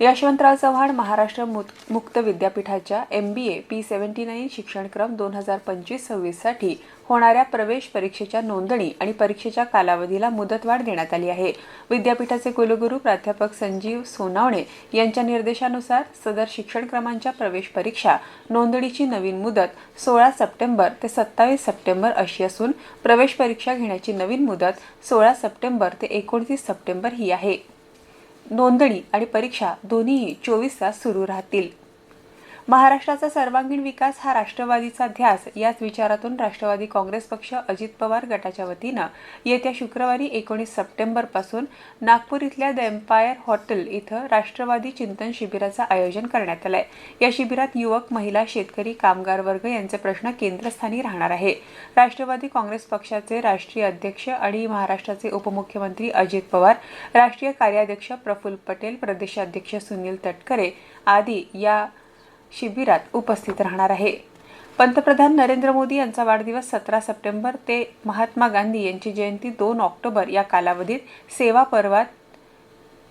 यशवंतराव चव्हाण महाराष्ट्र मुक्त विद्यापीठाच्या M B A P seventy nine शिक्षणक्रम दोन हजार पंचवीस सव्वीससाठी होणाऱ्या प्रवेश परीक्षेच्या नोंदणी आणि परीक्षेच्या कालावधीला मुदतवाढ देण्यात आली आहे. विद्यापीठाचे कुलगुरू प्राध्यापक संजीव सोनावणे यांच्या निर्देशानुसार सदर शिक्षणक्रमांच्या प्रवेश परीक्षा नोंदणीची नवीन मुदत सोळा सप्टेंबर ते सत्तावीस सप्टेंबर अशी असून प्रवेश परीक्षा घेण्याची नवीन मुदत सोळा सप्टेंबर ते एकोणतीस सप्टेंबर ही आहे. नोंदणी आणि परीक्षा दोन्हीही चोवीस तास सुरू राहतील. महाराष्ट्राचा सर्वांगीण विकास हा राष्ट्रवादीचा ध्यास. याच विचारातून राष्ट्रवादी काँग्रेस पक्ष अजित पवार गटाच्या वतीनं येत्या शुक्रवारी एकोणीस सप्टेंबरपासून नागपूर इथल्या द एम्पायर हॉटेल इथं राष्ट्रवादी चिंतन शिबिराचं आयोजन करण्यात आलंय. या शिबिरात युवक महिला शेतकरी कामगार वर्ग यांचे प्रश्न केंद्रस्थानी राहणार आहे. राष्ट्रवादी काँग्रेस पक्षाचे राष्ट्रीय अध्यक्ष आणि महाराष्ट्राचे उपमुख्यमंत्री अजित पवार राष्ट्रीय कार्याध्यक्ष प्रफुल्ल पटेल प्रदेशाध्यक्ष सुनील तटकरे आदी या शिबिरात उपस्थित राहणार आहे. पंतप्रधान नरेंद्र मोदी यांचा वाढदिवस सतरा सप्टेंबर ते महात्मा गांधी यांची जयंती दोन ऑक्टोबर या कालावधीत सेवा पर्वात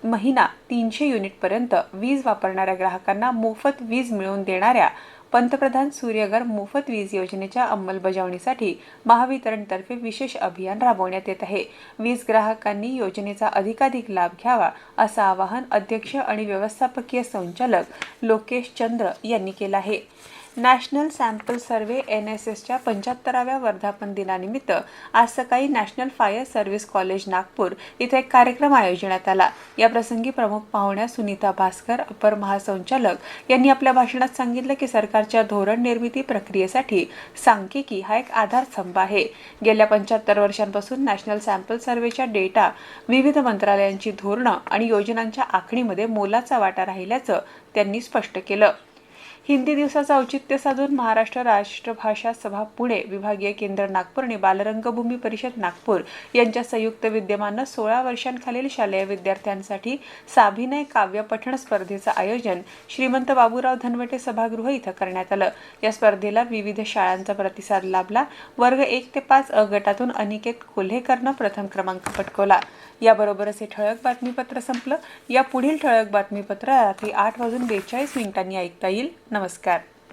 महिना तीनशे युनिटपर्यंत वीज वापरणाऱ्या ग्राहकांना मोफत वीज मिळवून देणाऱ्या पंतप्रधान सूर्यघर मोफत वीज योजनेच्या अंमलबजावणीसाठी महावितरणतर्फे विशेष अभियान राबवण्यात येत आहे. वीज ग्राहकांनी योजनेचा अधिकाधिक लाभ घ्यावा असं आवाहन अध्यक्ष आणि व्यवस्थापकीय संचालक लोकेश चंद्र यांनी केलं आहे. National sample survey N S एसच्या पंच्याहत्तराव्या वर्धापन दिनानिमित्त आज सकाळी national fire service college Nagpur इथे एक कार्यक्रम आयोजण्यात आला. या प्रसंगी प्रमुख पाहुण्या सुनीता भास्कर अपर महासंचालक यांनी आपल्या भाषणात सांगितलं की सरकारच्या धोरण निर्मिती प्रक्रियेसाठी सांख्यिकी हा एक आधारस्तंभ आहे. गेल्या पंच्याहत्तर वर्षांपासून नॅशनल सॅम्पल सर्व्हेच्या डेटा विविध मंत्रालयांची धोरणं आणि योजनांच्या आखणीमध्ये मोलाचा वाटा राहिल्याचं त्यांनी स्पष्ट केलं. हिंदी दिवसाचं औचित्य साधून महाराष्ट्र राष्ट्रभाषा सभा पुणे विभागीय केंद्र नागपूर आणि बालरंगभूमी परिषद नागपूर यांच्या संयुक्त विद्यमानं सोळा वर्षांखालील शालेय विद्यार्थ्यांसाठी साभिनय काव्य पठण स्पर्धेचं आयोजन श्रीमंत बाबूराव धनवटे सभागृह इथं करण्यात आलं. या स्पर्धेला विविध शाळांचा प्रतिसाद लाभला. वर्ग एक ते पाच अ गटातून अनिकेत कोल्हेकरनं प्रथम क्रमांक पटकवला. याबरोबरच हे ठळक बातमीपत्र संपलं. या पुढील ठळक बातमीपत्र रात्री आठ वाजून बेचाळीस मिनिटांनी ऐकता येईल. नमस्कार